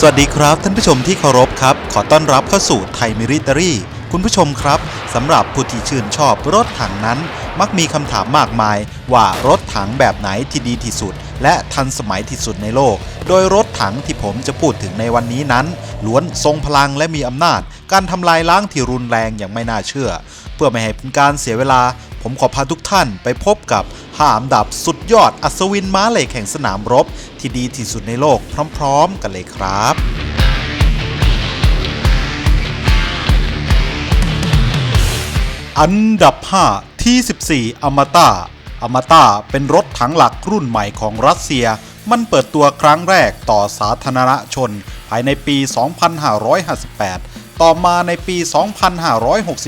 สวัสดีครับท่านผู้ชมที่เคารพครับ ขอต้อนรับเข้าสู่ไทยมิริต a รี่ คุณผู้ชมครับสำหรับผู้ที่ชื่นชอบรถถังนั้น มักมีคำถามมากมาย ว่ารถถังแบบไหนที่ดีที่สุด และทันสมัยที่สุดในโลก โดยรถถังที่ผมจะพูดถึงในวันนี้นั้น ล้วนทรงพลังและมีอำนาจ การทำลายล้างที่รุนแรงอย่างไม่น่าเชื่อ เพื่อไม่ให้เป็นการเสียเวลา ผมขอพาทุกท่านไปพบกับ ห้าอันดับสุดยอดอัศวินม้าเหล็กแห่งสนามรบ ที่ดีที่สุดในโลกพร้อม ๆ กันเลยครับอันดับ 5 ที่ 14 อมตะอมตะเป็นรถถังหลักรุ่นใหม่ของรัสเซีย มันเปิดตัวครั้งแรกต่อสาธารณชน ภายในปี 2558 ต่อมาในปี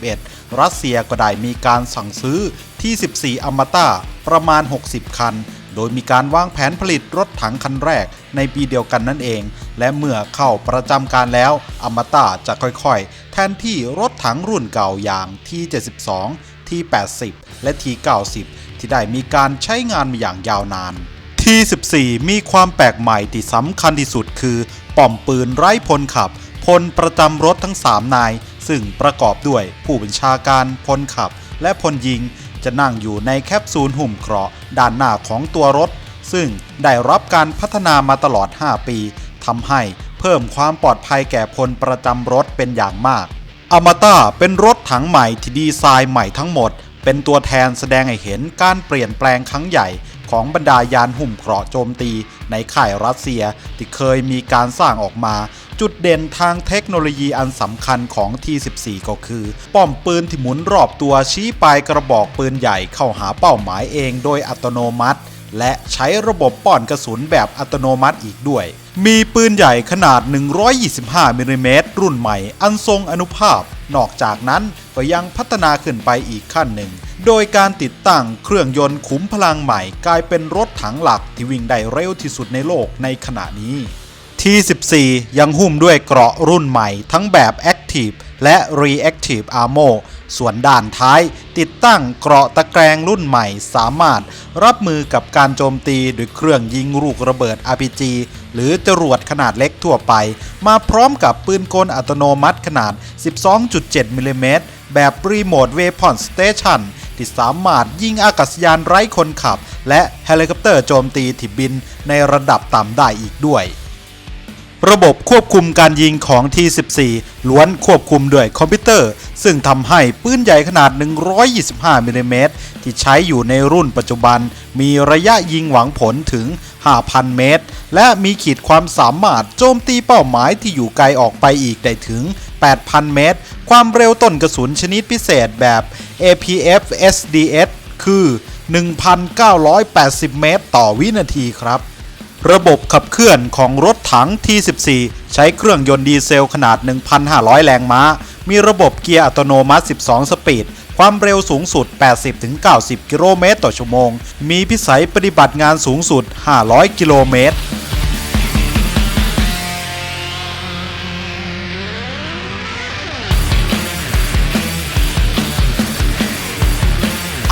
2561 รัสเซียก็ได้มีการสั่งซื้อ ที่ 14 อมตะประมาณ 60 คัน โดยมีการวางแผนผลิตรถถังคันแรกในปีเดียวกันนั่นเอง และเมื่อเข้าประจำการแล้ว อมตะจะค่อยๆ แทนที่รถถังรุ่นเก่าอย่างที่ 72 ที่ 80 และที่ 90 ที่ได้มีการใช้งานมาอย่างยาวนานที่ 14 มีความแปลกใหม่ที่สำคัญที่สุดคือ ป้อมปืนไร้พลขับ พลประจำรถทั้ง 3 นาย ซึ่งประกอบด้วยผู้บัญชาการพลขับ และพลยิง จะนั่งอยู่ในแคปซูลหุ่มเกราะด้านหน้าของตัวรถ ซึ่งได้รับการพัฒนามาตลอด 5 ปีทำให้เพิ่มความปลอดภัยแก่พลประจำรถเป็นอย่างมากอมตะเป็นรถถังใหม่ที่ดีไซน์ใหม่ทั้งหมด เป็นตัวแทนแสดงให้เห็นการเปลี่ยนแปลงครั้งใหญ่ ของบรรดายานหุ่มเกราะโจมตีในค่ายรัสเซีย ที่เคยมีการสร้างออกมา จุดเด่นทางเทคโนโลยีอันสำคัญของที14 ก็คือ ป้อมปืนที่หมุนรอบตัวชี้ปลายกระบอกปืนใหญ่เข้าหาเป้าหมายเองโดยอัตโนมัติ และใช้ระบบป้อนกระสุนแบบอัตโนมัติอีกด้วยมีปืนใหญ่ขนาด 125มิลลิเมตรรุ่นใหม่ อันทรงอนุภาพ นอกจากนั้น ก็ยังพัฒนาขึ้นไปอีกขั้นหนึ่ง โดยการติดตั้งเครื่องยนต์ขุมพลังใหม่ กลายเป็นรถถังหลักที่วิ่งได้เร็วที่สุดในโลกในขณะนี้ที่14 ยังหุ้มด้วยเกราะรุ่นใหม่ทั้งแบบ Active และ Reactive Armor ส่วนด้านท้าย ติดตั้งเกราะตะแกรงรุ่นใหม่สามารถรับมือกับการโจมตีด้วยเครื่องยิงลูกระเบิด RPG หรือจรวดขนาดเล็กทั่วไป มาพร้อมกับปืนกลอัตโนมัติขนาด 12.7มิลลิเมตร แบบรีโมทเวพอนสเตชันที่สามารถยิงอากาศยานไร้คนขับ และเฮลิคอปเตอร์โจมตีที่บินในระดับต่ำได้อีกด้วย ระบบควบคุมการยิงของ T14 ล้วนควบคุมด้วยคอมพิวเตอร์ ซึ่งทำให้ปืนใหญ่ขนาด 125มิลลิเมตรที่ใช้อยู่ในรุ่นปัจจุบัน มีระยะยิงหวังผลถึง 5,000 เมตร และมีขีดความสามารถโจมตีเป้าหมายที่อยู่ไกลออกไปอีกได้ถึง 8,000 เมตร ความเร็วต้นกระสุนชนิดพิเศษแบบ APF SDS คือ 1,980 เมตร ต่อวินาทีครับ ระบบขับเคลื่อนของรถถัง T14 ใช้เครื่องยนต์ดีเซลขนาด 1,500 แรงม้า มีระบบเกียร์อัตโนมัติ 12 สปีด ความเร็วสูงสุด 80-90 กิโลเมตรต่อชั่วโมง มีพิสัยปฏิบัติงานสูงสุด 500 กิโลเมตร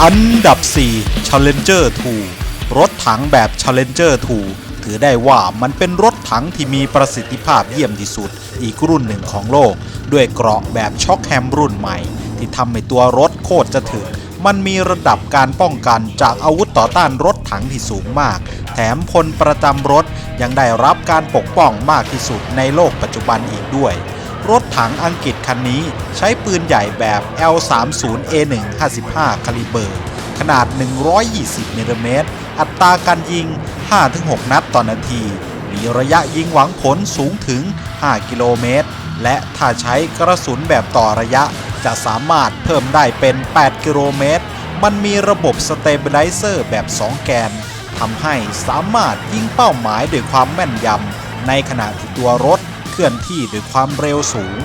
อันดับ 4 Challenger 2 รถถังแบบ Challenger 2 ถือได้ว่ามันเป็นรถถังที่มีประสิทธิภาพเยี่ยมที่สุด อีกรุ่นหนึ่งของโลก ด้วยเกราะแบบช็อคแฮมรุ่นใหม่ ที่ทำให้ตัวรถโคตรจะถึกมันมีระดับการป้องกันจากอาวุธต่อต้านรถถังที่สูงมาก แถมพลประจำรถยังได้รับการปกป้องมากที่สุดในโลกปัจจุบันอีกด้วย รถถังอังกฤษคันนี้ใช้ปืนใหญ่แบบ L30A1 55คาลิเบอร์ ขนาด 120มิลลิเมตร อัตราการยิง 5-6 นัดต่อนาที มีระยะยิงหวังผลสูงถึง 5 กิโลเมตร และถ้าใช้กระสุนแบบต่อระยะ จะสามารถเพิ่มได้เป็น 8 กิโลเมตร มันมีระบบสเตเบลไลเซอร์แบบ 2 แกนทำให้สามารถยิงเป้าหมายด้วยความแม่นยำ ในขณะที่ตัวรถเคลื่อนที่ด้วยความเร็วสูง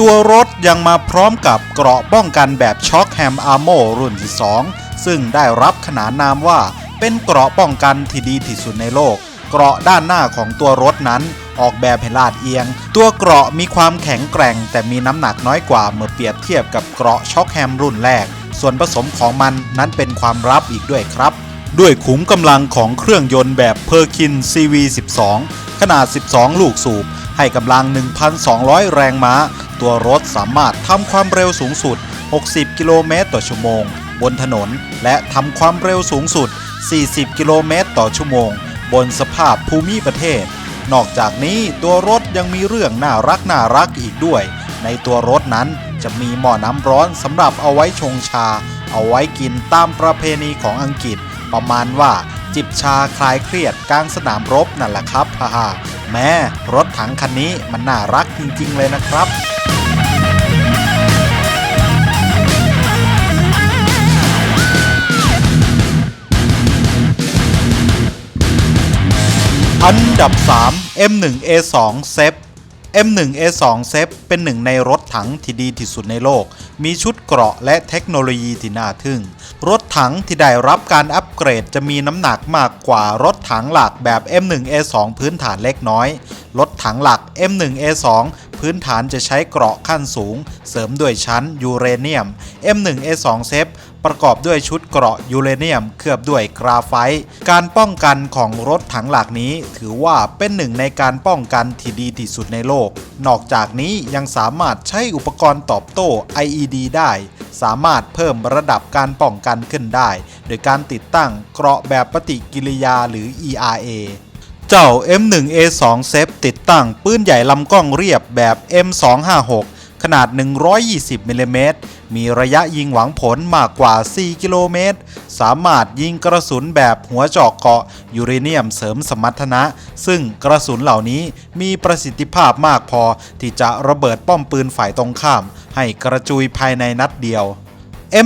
ตัวรถยังมาพร้อมกับเกราะป้องกันแบบช็อคแฮมอาร์โมรุ่นที่ 2 ซึ่งได้รับขนานนามว่า เป็นเกราะป้องกันที่ดีที่สุดในโลก เกราะด้านหน้าของตัวรถนั้นออกแบบให้ลาดเอียง ตัวเกราะมีความแข็งแกร่ง แต่มีน้ำหนักน้อยกว่าเมื่อเปรียบเทียบกับเกราะช็อคแฮมรุ่นแรก ส่วนผสมของมันนั้นเป็นความลับอีกด้วยครับ ด้วยขุมกำลังของเครื่องยนต์แบบ Perkin CV12 ขนาด 12 ลูกสูบ ให้กำลัง 1,200 แรงม้า ตัวรถสามารถทำความเร็วสูงสุด 60 กิโลเมตรต่อชั่วโมง บนถนน และทำความเร็วสูงสุด 40 กิโลเมตรต่อชั่วโมง บนสภาพภูมิประเทศ นอกจากนี้ตัวรถยังมีเรื่องน่ารักน่ารักอีกด้วย ในตัวรถนั้นจะมีหม้อน้ำร้อนสำหรับเอาไว้ชงชา เอาไว้กินตามประเพณีของอังกฤษ ประมาณว่าจิบชาคลายเครียดกลางสนามรบนั่นแหละครับฮ่าฮ่าแม้รถถังคันนี้มันน่ารักจริง ๆ เลยนะครับ อันดับ 3 M1A2 เซฟ M1A2 เซฟเป็นหนึ่งในรถถังที่ดีที่สุดในโลก มีชุดเกราะและเทคโนโลยีที่น่าทึ่ง รถถังที่ได้รับการอัปเกรดจะมีน้ำหนักมากกว่ารถถังหลักแบบ M1A2 พื้นฐานเล็กน้อย รถถังหลัก M1A2 พื้นฐานจะใช้เกราะขั้นสูง เสริมด้วยชั้นยูเรเนียม M1A2 เซฟ ประกอบด้วยชุดเกราะยูเรเนียม เคลือบด้วยกราไฟต์การป้องกันของรถถังหลักนี้ ถือว่าเป็นหนึ่งในการป้องกันที่ดีที่สุดในโลก นอกจากนี้ยังสามารถใช้อุปกรณ์ตอบโต้ IED ได้ สามารถเพิ่มระดับการป้องกันขึ้นได้ โดยการติดตั้งเกราะแบบปฏิกิริยาหรือ ERA เจ้า M1A2 เซฟติดตั้งปืนใหญ่ลำกล้องเรียบแบบ M256 ขนาด 120มิลลิเมตร มีระยะยิงหวังผลมากกว่า 4 กิโลเมตร สามารถยิงกระสุนแบบหัวเจาะเกาะยูเรเนียมเสริมสมรรถนะ ซึ่งกระสุนเหล่านี้มีประสิทธิภาพมากพอที่จะระเบิดป้อมปืนฝ่ายตรงข้าม ให้กระจุยภายในนัดเดียว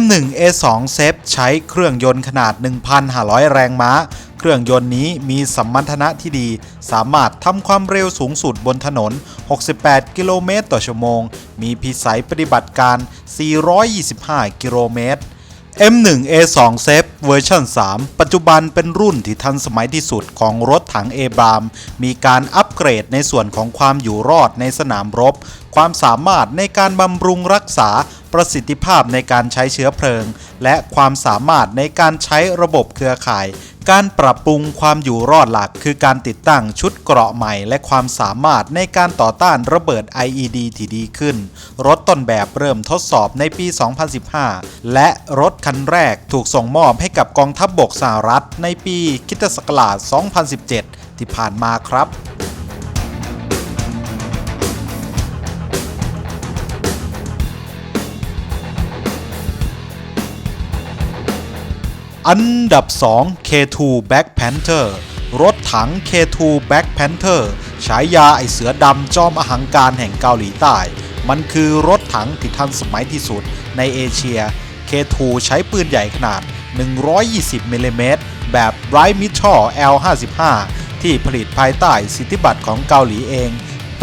M1A2 เซฟใช้เครื่องยนต์ขนาด 1,500 แรงม้า เครื่องยนต์นี้มีสัมรรถนะที่ดี สามารถทำความเร็วสูงสุดบนถนน 68 กิโลเมตรต่อชั่วโมง มีพิสัยปฏิบัติการ 425 กิโลเมตร M1A2 เซฟเวอร์ชัน3 ปัจจุบันเป็นรุ่นที่ทันสมัยที่สุดของรถถังเอบราม มีการอัปเกรดในส่วนของความอยู่รอดในสนามรบ ความสามารถในการบำรุงรักษาประสิทธิภาพในการใช้เชื้อเพลิง และความสามารถในการใช้ระบบเครือข่าย การปรับปรุงความอยู่รอดหลักคือการติดตั้งชุดเกราะใหม่ และความสามารถในการต่อต้านระเบิด IED ที่ดีขึ้น รถต้นแบบเริ่มทดสอบในปี 2015 และรถคันแรกถูกส่งมอบให้กับกองทัพบบกสหรัฐในปีคริสตศักราช 2017 ที่ผ่านมาครับ อันดับ 2 K2 Black Panther รถถัง K2 Black Panther ฉายาไอเสือดำจอมอหังการแห่งเกาหลีใต้ มันคือรถถังที่ทันสมัยที่สุดในเอเชีย K2 ใช้ปืนใหญ่ขนาด 120มิลลิเมตรแบบ Bright Mitchell L55 ที่ผลิตภายใต้สิทธิบัตรของเกาหลีเอง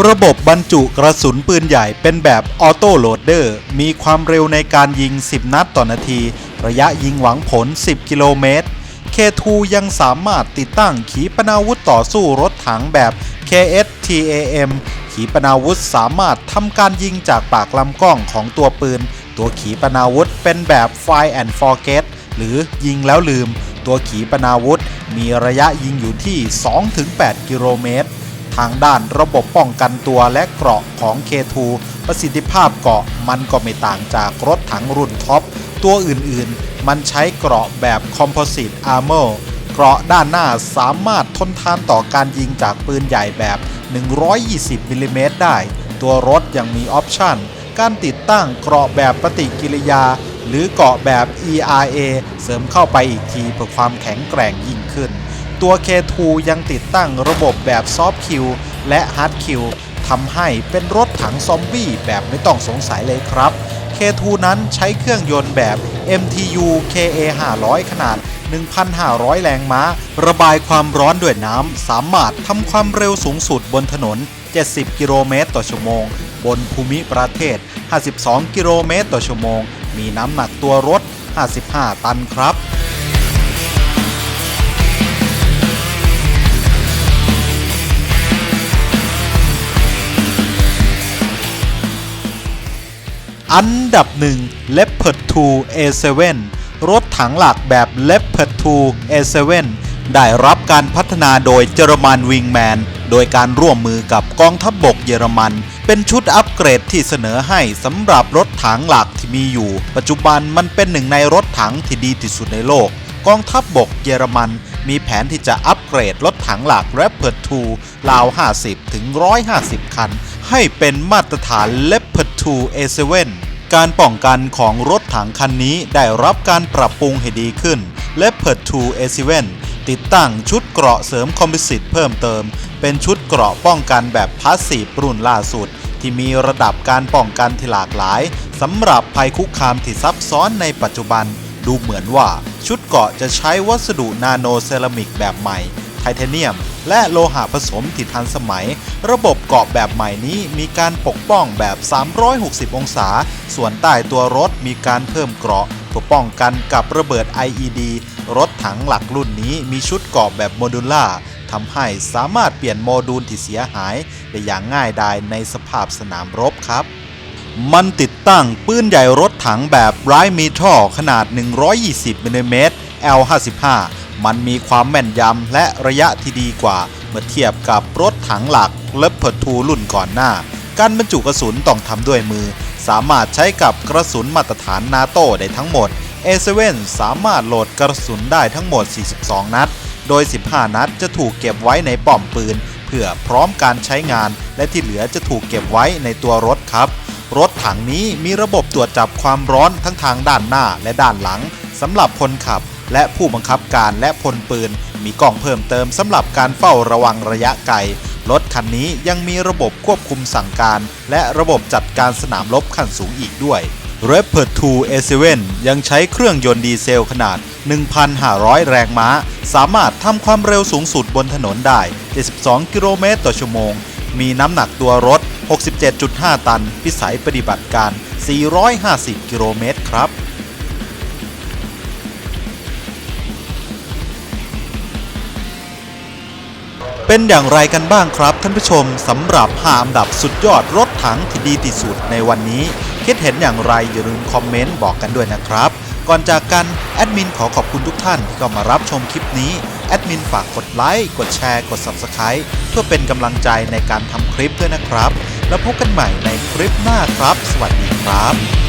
ระบบบรรจุกระสุนปืนใหญ่เป็นแบบออโต้โหลดเดอร์ มีความเร็วในการยิง 10 นัดต่อนาที ระยะยิงหวังผล 10 กิโลเมตร K2 ยังสามารถติดตั้งขีปนาวุธต่อสู้รถถังแบบ KSTAM ขีปนาวุธสามารถทำการยิงจากปากลำกล้องของตัวปืน ตัวขีปนาวุธเป็นแบบ Fire and Forget หรือยิงแล้วลืม ตัวขีปนาวุธมีระยะยิงอยู่ที่ 2-8 กิโลเมตร ทางด้านระบบป้องกันตัวและเกราะของ K2 ประสิทธิภาพเกราะมันก็ไม่ต่างจากรถถังรุ่นท็อป ตัวอื่นๆ มันใช้เกราะแบบ Composite Armor เกราะด้านหน้าสามารถทนทานต่อการยิงจากปืนใหญ่แบบ 120มิลลิเมตรได้ ตัวรถยังมีออปชันการติดตั้งเกราะแบบปฏิกิริยา หรือเกราะแบบ ERA เสริมเข้าไปอีกทีเพื่อความแข็งแกร่งยิ่งขึ้น ตัว K2 ยังติดตั้งระบบแบบซอฟต์คิวและ Hard Kill ทำให้เป็นรถถังซอมบี้แบบไม่ต้องสงสัยเลยครับ K2 นั้นใช้เครื่องยนต์แบบ MTU KA 500 ขนาด 1,500 แรงม้า ระบายความร้อนด้วยน้ำ สามารถทำความเร็วสูงสุดบนถนน 70 กิโลเมตรต่อชั่วโมง บนภูมิประเทศ 52 กิโลเมตรต่อชั่วโมง มีน้ำหนักตัวรถ 55 ตันครับ อันดับหนึ่ง Leopard 2 A7 รถถังหลักแบบ Leopard 2 A7 ได้รับการพัฒนาโดยเจอรมันวิงแมนโดยการร่วมมือกับกองทัพบบกเยอรมัน เป็นชุดอัปเกรดที่เสนอให้สำหรับรถถังหลักที่มีอยู่ ปัจจุบันมันเป็นหนึ่งในรถถังที่ดีที่สุดในโลก กองทัพบบกเยอรมันมีแผนที่จะอัปเกรดรถถังหลัก Leopard 2 ราว 50 ถึง 150 คัน ให้เป็นมาตรฐาน Leopard 2 A7 การป้องกันของรถถังคันนี้ได้รับการปรับปรุงให้ดีขึ้น Leopard 2 A7 ติดตั้งชุดเกราะเสริมคอมโพสิตเพิ่มเติม เป็นชุดเกราะป้องกันแบบพาสซีฟรุ่นล่าสุด ที่มีระดับการป้องกันที่หลากหลายสำหรับภัยคุกคามที่ซับซ้อนในปัจจุบัน ดูเหมือนว่าชุดเกราะจะใช้วัสดุนาโนเซรามิกแบบใหม่ไทเทเนียม และโลหะผสมที่ทันสมัย ระบบเกราะแบบใหม่นี้มีการปกป้องแบบ 360 องศา ส่วนใต้ตัวรถมีการเพิ่มเกราะเพื่อป้องกันกับระเบิด IED รถถังหลักรุ่นนี้มีชุดเกราะแบบโมดูล่าทำให้สามารถเปลี่ยนโมดูลที่เสียหายได้อย่างง่ายดายในสภาพสนามรบครับ มันติดตั้งปืนใหญ่รถถังแบบไรมีทัลขนาด 120มิลลิเมตร L55 มันมีความแม่นยำและระยะที่ดีกว่า เมื่อเทียบกับรถถังหลักเลปเปอร์ทูรุ่นก่อนหน้า การบรรจุกระสุนต้องทำด้วยมือ สามารถใช้กับกระสุนมาตรฐานนาโต้ได้ทั้งหมด A7 สามารถโหลดกระสุนได้ทั้งหมด 42 นัด โดย 15 นัดจะถูกเก็บไว้ในป้อมปืน เพื่อพร้อมการใช้งาน และที่เหลือจะถูกเก็บไว้ในตัวรถครับ รถถังนี้มีระบบตรวจจับความร้อนทั้งทางด้านหน้าและด้านหลังสำหรับคนขับ และผู้บังคับการและพลปืน มีกล้องเพิ่มเติมสำหรับการเฝ้าระวังระยะไกล รถคันนี้ยังมีระบบควบคุมสั่งการ และระบบจัดการสนามรบขั้นสูงอีกด้วย r a p e r 2 A7 ยังใช้เครื่องยนต์ดีเซลขนาด 1,500 แรงม้า สามารถทำความเร็วสูงสุดบนถนนได้ 72 กิโลเมตรต่อชั่วโมง มีน้ำหนักตัวรถ 67.5 ตัน พิสัยปฏิบัติการ 450 กิโลเมตรครับ เป็นอย่างไรกันบ้างครับท่านผู้ชมสำหรับ5อันดับสุดยอดรถถังที่ดีที่สุดในวันนี้ คิดเห็นอย่างไรอย่าลืมคอมเมนต์บอกกันด้วยนะครับ ก่อนจากกันแอดมินขอขอบคุณทุกท่านที่เข้ามารับชมคลิปนี้แอดมินฝากกดไลค์กดแชร์กด Subscribe เพื่อเป็นกำลังใจในการทำคลิปด้วยนะครับ แล้วพบกันใหม่ในคลิปหน้าครับ สวัสดีครับ